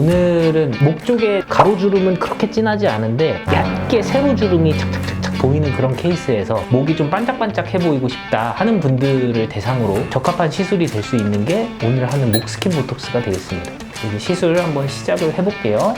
오늘은 목 쪽에 가로주름은 그렇게 진하지 않은데 얇게 세로주름이 착착착착 보이는 그런 케이스에서 목이 좀 반짝반짝해 보이고 싶다 하는 분들을 대상으로 적합한 시술이 될 수 있는 게 오늘 하는 목 스킨 보톡스가 되겠습니다. 이제 시술 한번 시작을 해볼게요.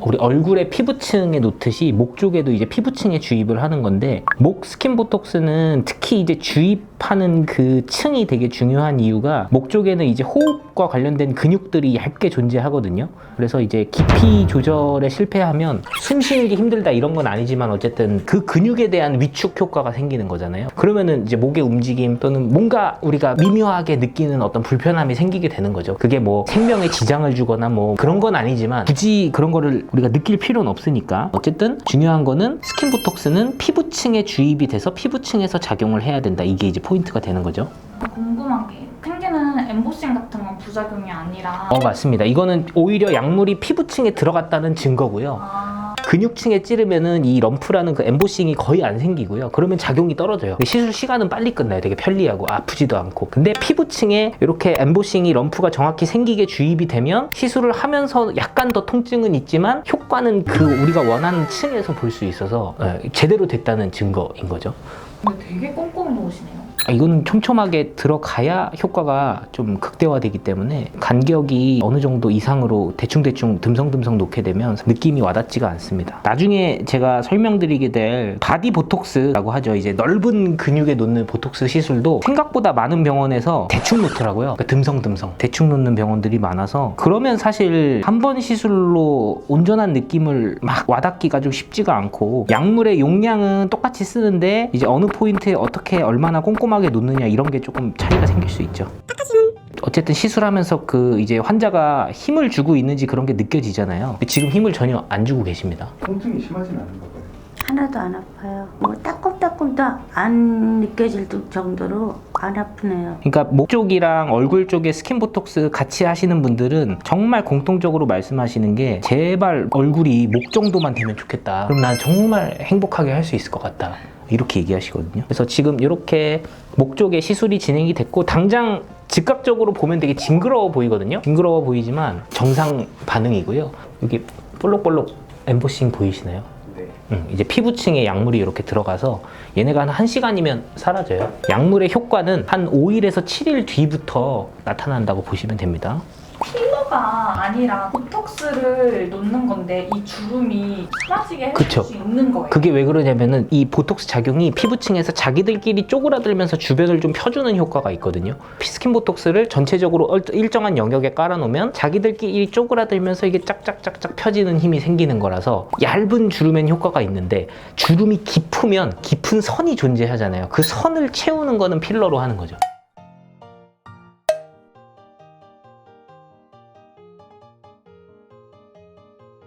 우리 얼굴의 피부층에 놓듯이 목 쪽에도 이제 피부층에 주입을 하는 건데 목 스킨 보톡스는 특히 이제 주입 하는 그 층이 되게 중요한 이유가 목 쪽에는 이제 호흡과 관련된 근육들이 얇게 존재하거든요. 그래서 이제 깊이 조절에 실패하면 숨 쉬는 게 힘들다 이런 건 아니지만 어쨌든 그 근육에 대한 위축 효과가 생기는 거잖아요. 그러면은 이제 목의 움직임 또는 뭔가 우리가 미묘하게 느끼는 어떤 불편함이 생기게 되는 거죠. 그게 뭐 생명에 지장을 주거나 뭐 그런 건 아니지만 굳이 그런 거를 우리가 느낄 필요는 없으니까 어쨌든 중요한 거는 스킨 보톡스는 피부층에 주입이 돼서 피부층에서 작용을 해야 된다. 이게 이제 포 인트가 되는 거죠. 궁금한 게 생기는 엠보싱 같은 건 부작용이 아니라 어 맞습니다. 이거는 오히려 약물이 피부층에 들어갔다는 증거고요. 아, 근육층에 찌르면은 이 럼프라는 그 엠보싱이 거의 안 생기고요. 그러면 작용이 떨어져요. 시술 시간은 빨리 끝나요. 되게 편리하고 아프지도 않고. 근데 피부층에 이렇게 엠보싱이 럼프가 정확히 생기게 주입이 되면 시술을 하면서 약간 더 통증은 있지만 효과는 그 우리가 원하는 층에서 볼 수 있어서 예, 제대로 됐다는 증거인 거죠. 근데 되게 꼼꼼히 놓으시네요. 아, 이거는 촘촘하게 들어가야 효과가 좀 극대화되기 때문에 간격이 어느 정도 이상으로 대충대충 듬성듬성 놓게 되면 느낌이 와닿지가 않습니다. 나중에 제가 설명드리게 될 바디 보톡스라고 하죠. 이제 넓은 근육에 놓는 보톡스 시술도 생각보다 많은 병원에서 대충 놓더라고요. 그러니까 듬성듬성 대충 놓는 병원들이 많아서 그러면 사실 한 번 시술로 온전한 느낌을 막 와닿기가 좀 쉽지가 않고 약물의 용량은 똑같이 쓰는데 이제 어느 포인트에 어떻게 얼마나 꼼꼼하게 놓느냐 이런 게 조금 차이가 생길 수 있죠. 어쨌든 시술하면서 그 이제 환자가 힘을 주고 있는지 그런 게 느껴지잖아요. 지금 힘을 전혀 안 주고 계십니다. 통증이 심하진 않은 가 봐요. 하나도 안 아파요. 뭐 따끔따끔도 안 느껴질 정도로 안 아프네요. 그러니까 목 쪽이랑 얼굴 쪽에 스킨 보톡스 같이 하시는 분들은 정말 공통적으로 말씀하시는 게 제발 얼굴이 목 정도만 되면 좋겠다. 그럼 난 정말 행복하게 할 수 있을 것 같다. 이렇게 얘기하시거든요. 그래서 지금 이렇게 목 쪽에 시술이 진행이 됐고 당장 즉각적으로 보면 되게 징그러워 보이거든요. 징그러워 보이지만 정상 반응이고요. 여기 볼록볼록 엠보싱 보이시나요? 네. 음, 이제 피부층에 약물이 이렇게 들어가서 얘네가 한 1시간이면 사라져요. 약물의 효과는 한 5일에서 7일 뒤부터 나타난다고 보시면 됩니다. 필러가 아니라 보톡스를 놓는 건데 이 주름이 사라지게 그쵸. 해줄 수 있는 거예요. 그게 왜 그러냐면은 이 보톡스 작용이 피부층에서 자기들끼리 쪼그라들면서 주변을 좀 펴주는 효과가 있거든요. 스킨 보톡스를 전체적으로 얼- 일정한 영역에 깔아놓으면 자기들끼리 쪼그라들면서 이게 짝짝짝짝 펴지는 힘이 생기는 거라서 얇은 주름엔 효과가 있는데 주름이 깊으면 깊은 선이 존재하잖아요. 그 선을 채우는 거는 필러로 하는 거죠.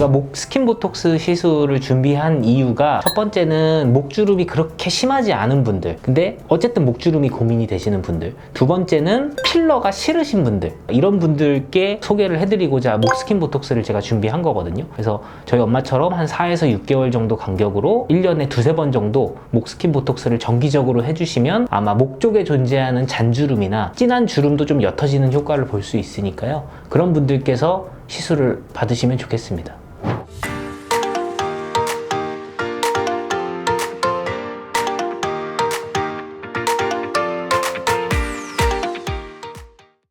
제가 목 스킨 보톡스 시술을 준비한 이유가 첫 번째는 목주름이 그렇게 심하지 않은 분들. 근데 어쨌든 목주름이 고민이 되시는 분들. 두 번째는 필러가 싫으신 분들. 이런 분들께 소개를 해드리고자 목 스킨 보톡스를 제가 준비한 거거든요. 그래서 저희 엄마처럼 한 4에서 6개월 정도 간격으로 1년에 두세 번 정도 목 스킨 보톡스를 정기적으로 해주시면 아마 목 쪽에 존재하는 잔주름이나 진한 주름도 좀 옅어지는 효과를 볼 수 있으니까요. 그런 분들께서 시술을 받으시면 좋겠습니다